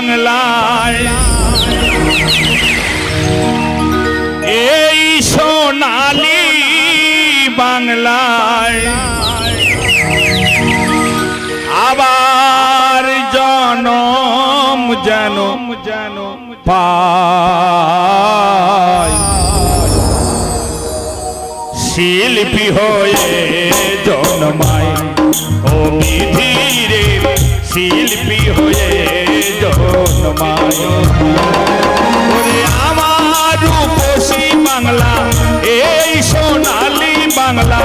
বাংলায়। এই সোনালি বাংলায়। আবার জনম যেন যেন শিল্পী হয়ে জন্মায়। ও বিধিরে শিল্পী হয়ে আমার রূপসী বাংলা এই সোনালি বাংলা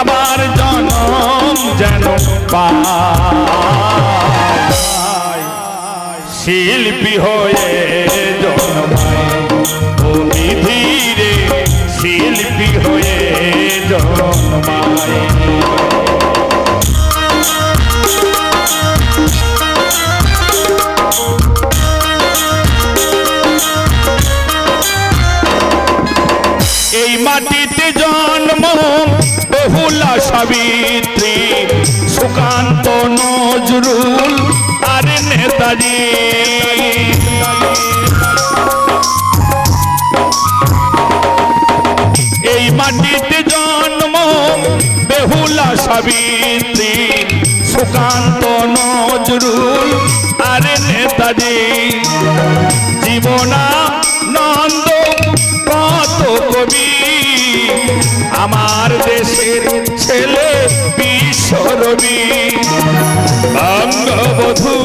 আবার জনম যেন শিল্পী হয়ে জন্মায় ও বিধিরে শিল্পী হয়ে জন্মায় এই মাটিতে জন্ম, বহুলা সাবিত্রী। সুকান্ত নজরুল আর নেতাজি। এই মাটিতে জন্ম, বেহুলা সাবিত্রী। সুকান্ত নজরুল আর নেতাজি। জীবনা নন্দ বিশ্বরবি বঙ্গবধূ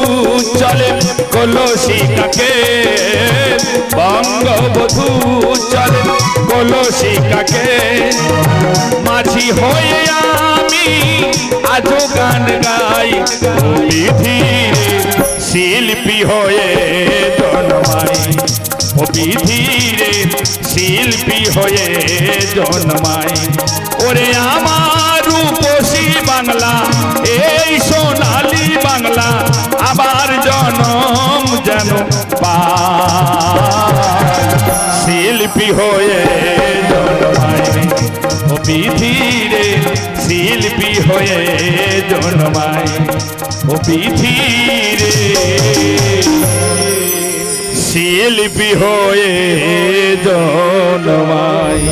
চলে কলসিকাকে, বঙ্গবধূ চলে কলসিকাকে, মাঝি হয়ে আমি আজও গান গাই বিধির শিল্পী হয়ে জন্মাই। বিধিরে শিল্পী হয়ে জন্মাই। ওরে আমার আবার জনম যেন শিল্পী হয়ে বিধিরে শিল্পী হয়ে জন্মাই ও বিধিরে শিল্পী হয়ে জন্মাই